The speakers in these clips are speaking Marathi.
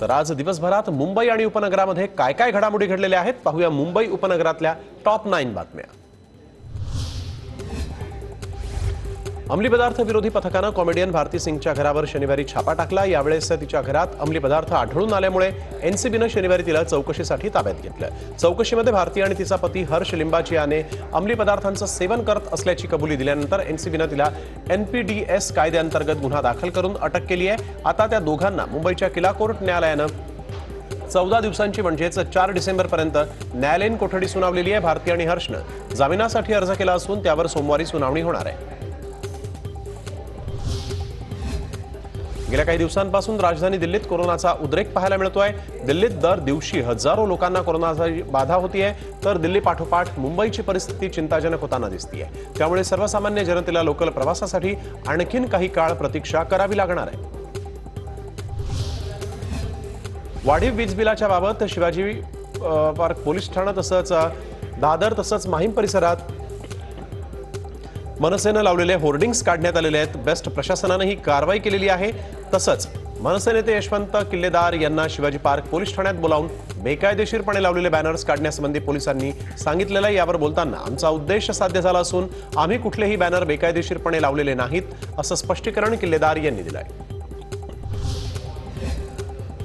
तर आज दिवसभरात मुंबई आणि उपनगरामध्ये काय काय घडामोडी घडलेल्या आहेत पाहूया मुंबई उपनगरातल्या टॉप नाईन बातम्या. अंमली पदार्थ विरोधी पथकानं कॉमेडियन भारती सिंगच्या घरावर शनिवारी छापा टाकला. यावेळेस तिच्या घरात अंमली पदार्थ आढळून आल्यामुळे एनसीबीनं शनिवारी तिला चौकशीसाठी ताब्यात घेतलं. चौकशीमध्ये भारती आणि तिचा पती हर्ष लिंबाची याने अंमली पदार्थांचं सेवन करत असल्याची कबुली दिल्यानंतर एनसीबीनं तिला एनपीडीएस कायद्याअंतर्गत गुन्हा दाखल करून अटक केली आहे. आता त्या दोघांना मुंबईच्या किला कोर्ट न्यायालयानं चौदा दिवसांची म्हणजेच चार डिसेंबरपर्यंत न्यायालयीन कोठडी सुनावलेली आहे भारती आणि हर्षनं. जामिनासाठी अर्ज केला असून त्यावर सोमवारी सुनावणी होणार आहे. गेल्या काही दिवसांपासून राजधानी दिल्लीत कोरोनाचा उद्रेक पाहायला मिळतोय. दिल्लीत दर दिवशी हजारो लोकांना कोरोनाची बाधा होतीये. तर दिल्ली पाठोपाठ मुंबईची परिस्थिती चिंताजनक होताना दिसतीये. त्यामुळे सर्वसामान्य जनतेला लोकल प्रवासासाठी आणखीन काही काळ प्रतीक्षा करावी लागणार आहे. वाढीव वीज बिलाच्या बाबत शिवाजी पार्क पोलीस ठाणं तसंच दादर तसंच माहीम परिसरात मनसेनं लावलेले होर्डिंग्स काढण्यात आलेले आहेत. बेस्ट प्रशासनानं ही कारवाई केलेली आहे. तसंच मनसे नेते यशवंत किल्लेदार यांना शिवाजी पार्क पोलीस ठाण्यात बोलावून बेकायदेशीरपणे लावलेले बॅनर्स काढण्यासंबंधी पोलिसांनी सांगितलेलं यावर बोलताना आमचा उद्देश साध्य झाला असून आम्ही कुठलेही बॅनर बेकायदेशीरपणे लावलेले नाहीत असं स्पष्टीकरण किल्लेदार यांनी दिलं आहे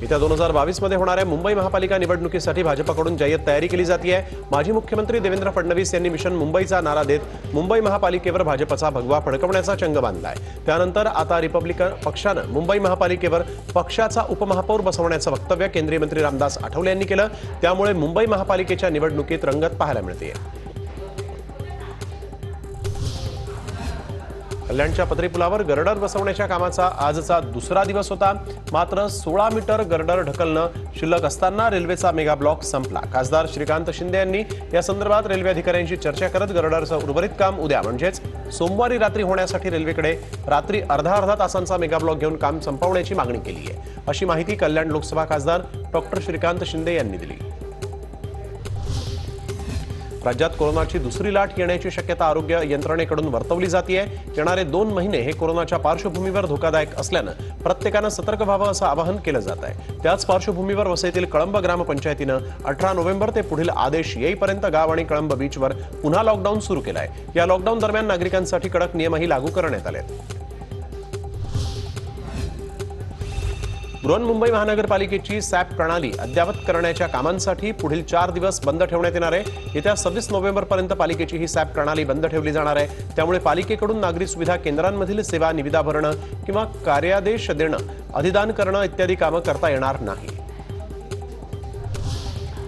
येत्या दोन हजार बावीसमध्ये होणाऱ्या मुंबई महापालिका निवडणुकीसाठी भाजपकडून जय्यत तयारी केली जाते माजी मुख्यमंत्री देवेंद्र फडणवीस यांनी मिशन मुंबईचा नारा देत मुंबई महापालिकेवर भाजपचा भगवा फडकवण्याचा चंग बांधलाय. त्यानंतर आता रिपब्लिकन पक्षानं मुंबई महापालिकेवर पक्षाचा उपमहापौर बसवण्याचं वक्तव्य केंद्रीय मंत्री रामदास आठवले यांनी केलं. त्यामुळे मुंबई महापालिकेच्या निवडणुकीत रंगत पाहायला मिळते. कल्याणच्या पत्रीपुलावर गर्डर बसवण्याच्या कामाचा आजचा दुसरा दिवस होता. मात्र सोळा मीटर गर्डर ढकलणं शिल्लक असताना रेल्वेचा मेगा ब्लॉक संपला. खासदार श्रीकांत शिंदे यांनी या संदर्भात रेल्वे अधिकाऱ्यांशी चर्चा करत गर्डरचं उर्वरित काम उद्या म्हणजेच सोमवारी रात्री होण्यासाठी रेल्वेकडे रात्री अर्धा अर्धा तासांचा मेगा ब्लॉक घेऊन काम संपवण्याची मागणी केली आहे अशी माहिती कल्याण लोकसभा खासदार डॉक्टर श्रीकांत शिंदे यांनी दिली. राज्यात कोरोनाची दुसरी लाट येण्याची शक्यता आरोग्य यंत्रणेकडून वर्तवली जाते येणारे दोन महिने हे कोरोनाच्या पार्श्वभूमीवर धोकादायक असल्यानं प्रत्येकानं सतर्क व्हावं असं आवाहन केलं जात आहे त्याच पार्श्वभूमीवर वसईतील कळंब ग्रामपंचायतीनं अठरा नोव्हेंबर ते पुढील आदेश येईपर्यंत गाव आणि कळंब बीचवर पुन्हा लॉकडाऊन सुरू केलं आहे या लॉकडाऊन दरम्यान नागरिकांसाठी कडक नियमही लागू करण्यात आले आहेत बृहन्मुंबई महानगरपालिकेची सॅप प्रणाली अद्ययावत करण्याच्या कामांसाठी पुढील चार दिवस बंद ठेवण्यात येणार आहे. येत्या सव्वीस नोव्हेंबरपर्यंत पालिकेची ही सॅप प्रणाली बंद ठेवली जाणार आहे. त्यामुळे पालिकेकडून नागरी सुविधा केंद्रांमधील सेवा निविदा भरणं किंवा कार्यादेश देणं अधिदान करणं इत्यादी कामं करता येणार नाही.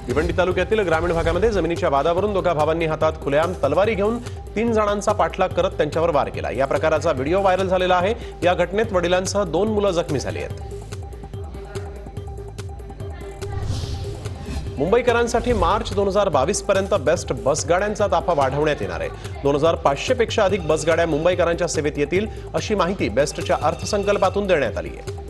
भिवंडी तालुक्यातील ग्रामीण भागामध्ये जमिनीच्या वादावरून दोघा भावांनी हातात खुलेआम तलवारी घेऊन तीन जणांचा पाठलाग करत त्यांच्यावर वार केला. या प्रकाराचा व्हिडिओ व्हायरल झालेला आहे. या घटनेत वडिलांसह दोन मुलं जखमी झाली आहेत. मुंबईकरांसाठी मार्च दोन हजार बावीस पर्यंत बेस्ट बसगाड्यांचा ताफा वाढवण्यात येणार आहे. दोन हजार पाचशे पेक्षा अधिक बसगाड्या मुंबईकरांच्या सेवेत येतील अशी माहिती बेस्टच्या अर्थसंकल्पातून देण्यात आली आहे.